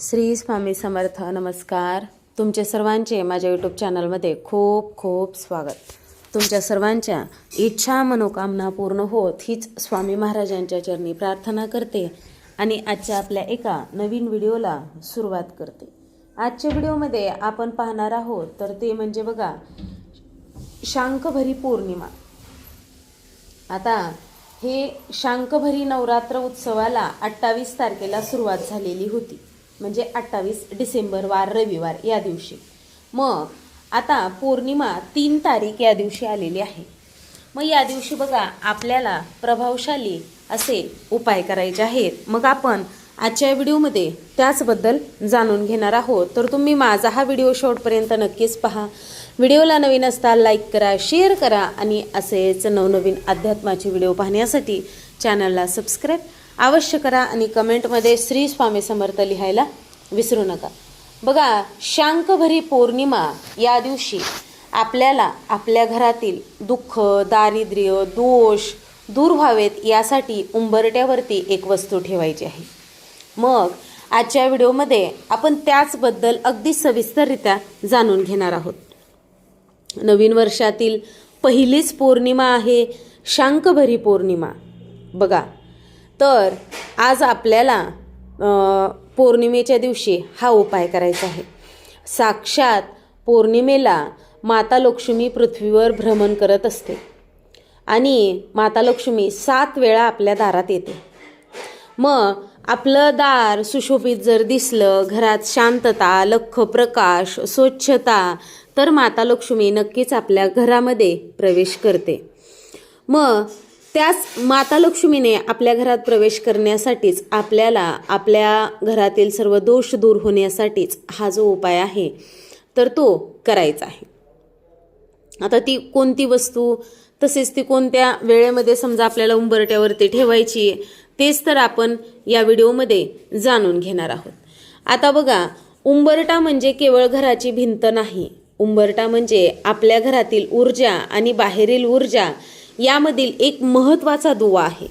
श्री स्वामी समर्थ नमस्कार. तुमचे सर्वांचे माझ्या यूट्यूब चॅनलमध्ये खूप खूप स्वागत. तुमच्या सर्वांच्या इच्छा मनोकामना पूर्ण होत हीच स्वामी महाराजांच्या चरणी प्रार्थना करते आणि आजच्या आपल्या एका नवीन व्हिडिओला सुरुवात करते. आजच्या व्हिडिओमध्ये आपण पाहणार आहोत तर ते म्हणजे बघा शांकभरी पौर्णिमा. आता हे शांकभरी नवरात्र उत्सवाला अठ्ठावीस तारखेला सुरुवात झालेली होती. म्हणजे अठ्ठावीस डिसेंबर वार रविवार या दिवशी. मग आता पौर्णिमा तीन तारीख या दिवशी आलेली आहे. मग या दिवशी बघा आपल्याला प्रभावशाली असे उपाय करायचे आहेत. मग आपण आजच्या व्हिडिओमध्ये त्याचबद्दल जाणून घेणार आहोत. तर तुम्ही माझा हा व्हिडिओ शेवटपर्यंत नक्कीच पहा. व्हिडिओला नवीन असता लाईक करा शेअर करा आणि असेच नवनवीन अध्यात्माचे व्हिडिओ पाहण्यासाठी चॅनलला सबस्क्राईब अवश्य करा आणि कमेंटमध्ये श्री स्वामी समर्थ लिहायला विसरू नका. बघा शांकभरी पौर्णिमा या दिवशी आपल्याला आपल्या घरातील दुःख दारिद्र्य दोष दूर व्हावेत यासाठी उंबरट्यावरती एक वस्तू ठेवायची आहे. मग आजच्या व्हिडिओमध्ये आपण त्याचबद्दल अगदी सविस्तररित्या जाणून घेणार आहोत. नवीन वर्षातील पहिलीच पौर्णिमा आहे शांकभरी पौर्णिमा. बघा तर आज आपल्याला पौर्णिमेच्या दिवशी हा उपाय करायचा आहे. साक्षात पौर्णिमेला माता लक्ष्मी पृथ्वीवर भ्रमण करत असते आणि माता लक्ष्मी सात वेळा आपल्या दारात येते. मग आपलं दार सुशोभित जर दिसलं घरात शांतता लख प्रकाश स्वच्छता तर माता लक्ष्मी नक्कीच आपल्या घरामध्ये प्रवेश करते. मग त्याच माता लक्ष्मीने आपल्या घरात प्रवेश करण्यासाठीच आपल्याला आपल्या घरातील सर्व दोष दूर होण्यासाठीच हा जो उपाय आहे तर तो करायचा आहे. आता ती कोणती वस्तू तसेच ती कोणत्या वेळेमध्ये समजा आपल्याला उंबरट्यावरती ठेवायची तेच तर आपण या व्हिडिओमध्ये जाणून घेणार आहोत. आता बघा उंबरटा म्हणजे केवळ घराची भिंत नाही. उंबरटा म्हणजे आपल्या घरातील ऊर्जा आणि बाहेरील ऊर्जा यामधील एक महत्त्वाचा दुवा आहे.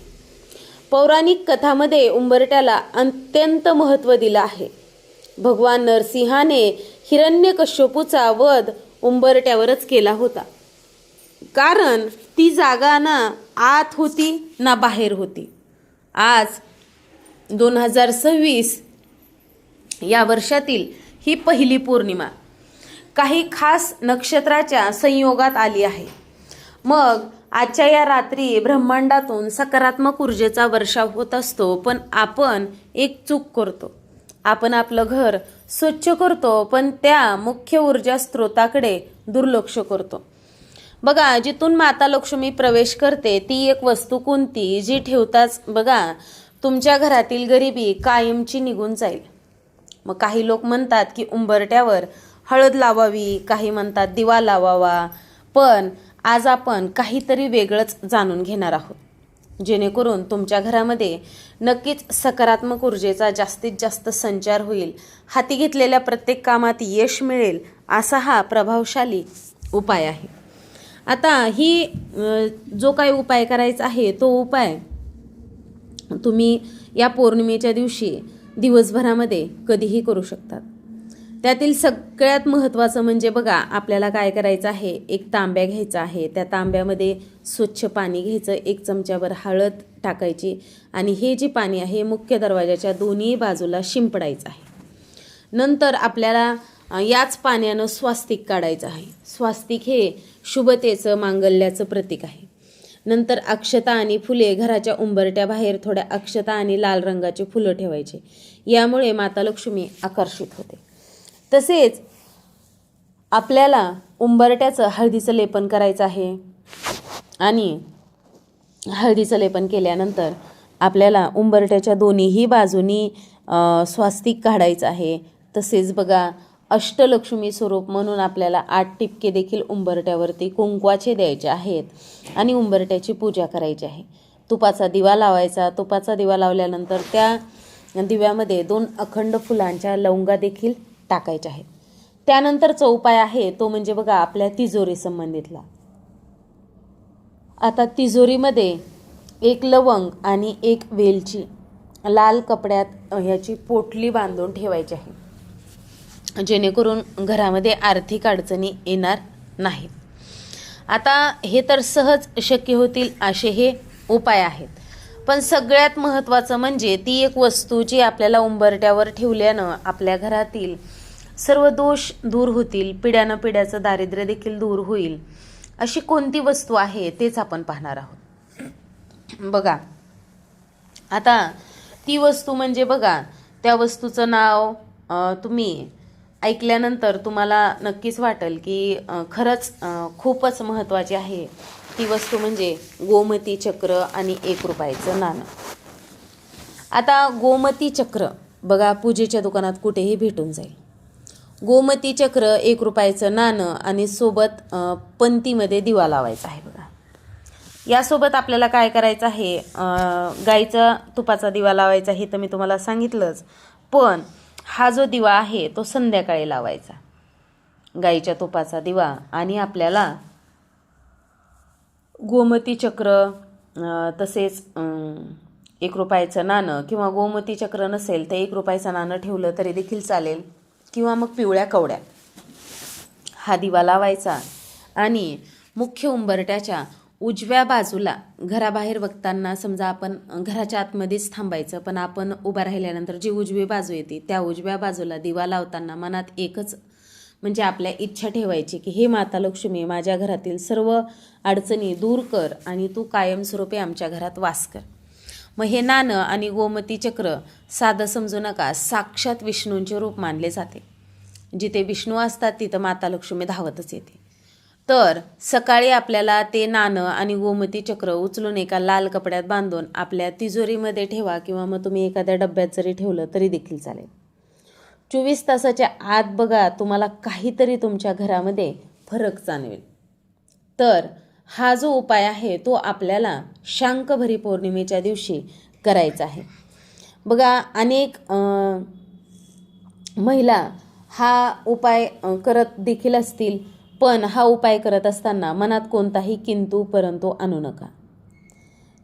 पौराणिक कथामध्ये उंबरट्याला अत्यंत महत्त्व दिलं आहे. भगवान नरसिंहाने हिरण्यकश्यपूचा वध उंबरट्यावरच केला होता. कारण ती जागा ना आत होती ना बाहेर होती. आज दोन हजार सव्वीस या वर्षातील ही पहिली पौर्णिमा. काही खास नक्षत्राच्या संयोगात आली आहे. मग आजच्या या रात्री ब्रह्मांडातून सकारात्मक ऊर्जेचा वर्षाव होत असतो पण आपण एक चूक करतो. आपण आपलं घर स्वच्छ करतो पण त्या मुख्य ऊर्जा स्रोताकडे दुर्लक्ष करतो. बघा जिथून माता लक्ष्मी प्रवेश करते ती एक वस्तू कोणती? जी ठेवताच बघा तुमच्या घरातील गरिबी कायमची निघून जाईल. मग काही लोक म्हणतात की उंबरट्यावर हळद लावावी काही म्हणतात दिवा लावावा. पण आज आपण काहीतरी वेगळंच जाणून घेणार आहोत. जेणेकरून तुमच्या घरामध्ये नक्कीच सकारात्मक ऊर्जेचा जास्तीत जास्त संचार होईल हाती घेतलेल्या प्रत्येक कामात यश मिळेल असा हा प्रभावशाली उपाय आहे. आता ही जो काही उपाय करायचा आहे तो उपाय तुम्ही या पौर्णिमेच्या दिवशी दिवसभरामध्ये कधीही करू शकतात. त्यातील सगळ्यात महत्त्वाचं म्हणजे बघा आपल्याला काय करायचं आहे? एक तांब्या घ्यायचा आहे. त्या तांब्यामध्ये स्वच्छ पाणी घ्यायचं एक चमच्यावर हळद टाकायची आणि हे जे पाणी आहे मुख्य दरवाजाच्या दोन्ही बाजूला शिंपडायचं आहे. नंतर आपल्याला याच पाण्यानं स्वास्तिक काढायचं आहे. स्वास्तिक हे शुभतेचं मांगल्याचं प्रतीक आहे. नंतर अक्षता आणि फुले घराच्या उंबरट्याबाहेर थोड्या अक्षता आणि लाल रंगाची फुलं ठेवायची. यामुळे माता लक्ष्मी आकर्षित होते. तसेच आपल्याला उंबरट्याचं हळदीचं लेपन करायचं आहे. आणि हळदीचं लेपन केल्यानंतर आपल्याला उंबरट्याच्या दोन्हीही बाजूनी स्वास्तिक काढायचं आहे. तसेच बघा अष्टलक्ष्मी स्वरूप म्हणून आपल्याला आठ टिपके देखील उंबरट्यावरती कुंकवाचे द्यायचे आहेत आणि उंबरट्याची पूजा करायची आहे. तुपाचा दिवा लावायचा. तुपाचा दिवा लावल्यानंतर त्या दिव्यामध्ये दोन अखंड फुलांच्या लवंगा देखील टाकायचे आहेत. त्यानंतरचा उपाय आहे तो म्हणजे बघा आपल्या तिजोरी संबंधितला. आता तिजोरीमध्ये एक लवंग आणि एक वेलची लाल कपड्यात ह्याची पोटली बांधून ठेवायची आहे. जेणेकरून घरामध्ये आर्थिक अडचणी येणार नाहीत. आता हे तर सहज शक्य होतील असे हे उपाय आहेत. पण सगळ्यात महत्त्वाचं म्हणजे ती एक वस्तू जी आपल्याला उंबरट्यावर ठेवल्यानं आपल्या घरातील सर्व दोष दूर होतील पिढ्यानं पिढ्याचं दारिद्र्य देखील दूर होईल. अशी कोणती वस्तू आहे तेच आपण पाहणार आहोत. बघा आता ती वस्तू म्हणजे बघा त्या वस्तूचं नाव तुम्ही ऐकल्यानंतर तुम्हाला नक्कीच वाटेल की खरंच खूपच महत्त्वाची आहे ती वस्तू म्हणजे गोमती चक्र आणि एक रुपयाचं नाणं. आता गोमती चक्र बघा पूजेच्या दुकानात कुठेही भेटून जाईल. गोमती चक्र एक रुपयाचं नाणं आणि सोबत पंतीमध्ये दिवा लावायचा आहे बघा. यासोबत आपल्याला काय करायचं आहे? गाईचा तुपाचा दिवा लावायचा हे तर मी तुम्हाला सांगितलंच. पण हा जो दिवा आहे तो संध्याकाळी लावायचा. गाईच्या तुपाचा दिवा आणि आपल्याला गोमती चक्र तसेच एक रुपयाचं नाणं किंवा गोमती चक्र नसेल तर एक रुपयाचं नाणं ठेवलं तरी देखील चालेल. किंवा मग पिवळ्या कवड्या. हा दिवा लावायचा आणि मुख्य उंबरट्याच्या उजव्या बाजूला घराबाहेर बघताना समजा आपण घराच्या आतमध्येच थांबायचं पण आपण उभा राहिल्यानंतर जी उजवी बाजू येते त्या उजव्या बाजूला दिवा लावताना मनात एकच म्हणजे आपल्या इच्छा ठेवायची की हे माता लक्ष्मी माझ्या घरातील सर्व अडचणी दूर कर आणि तू कायमस्वरूपी आमच्या घरात वास कर. मग हे नाणं आणि गोमती चक्र साधं समजू नका. साक्षात विष्णूंचे रूप मानले जाते. जिथे विष्णू असतात तिथं माता लक्ष्मी धावतच येते. तर सकाळी आपल्याला ते नाणं आणि गोमती चक्र उचलून एका लाल कपड्यात बांधून आपल्या तिजोरीमध्ये ठेवा किंवा मग तुम्ही एखाद्या डब्यात जरी ठेवलं तरी देखील चालेल. चोवीस तासाच्या आत बघा तुम्हाला काहीतरी तुमच्या घरामध्ये फरक जाणवेल. तर हा जो उपाय आहे तो आपल्याला शांकभरी पौर्णिमेच्या दिवशी करायचा आहे. बघा अनेक महिला हा उपाय करत देखील असतील पण हा उपाय करत असताना मनात कोणताही किंतू परंतु आणू नका.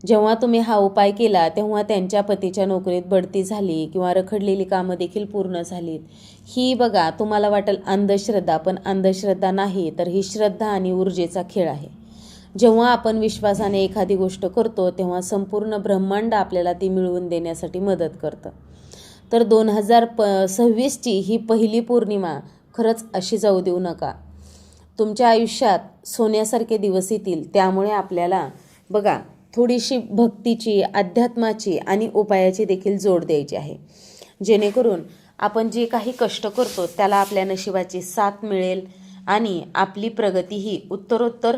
जेव्हा तुम्ही हा उपाय केला तेव्हा त्यांच्या पतीच्या नोकरीत बढती झाली किंवा रखडलेली कामं देखील पूर्ण झालीत. ही बघा तुम्हाला वाटेल अंधश्रद्धा पण अंधश्रद्धा नाही तर ही श्रद्धा आणि ऊर्जेचा खेळ आहे. जेव्हा आपण विश्वासाने एखादी गोष्ट करतो तेव्हा संपूर्ण ब्रह्मांड आपल्याला ती मिळवून देण्यासाठी मदत करतं. तर दोन हजार प सव्वीसची ही पहिली पौर्णिमा खरंच अशी जाऊ देऊ नका. तुमच्या आयुष्यात सोन्यासारखे दिवस येतील त्यामुळे आपल्याला बघा थोडीशी भक्तीची अध्यात्माची आणि उपायाची देखील जोड द्यायची आहे. जेणेकरून आपण जे काही कष्ट करतो त्याला आपल्या नशिबाची साथ मिळेल आणि आपली प्रगती ही उत्तरोत्तर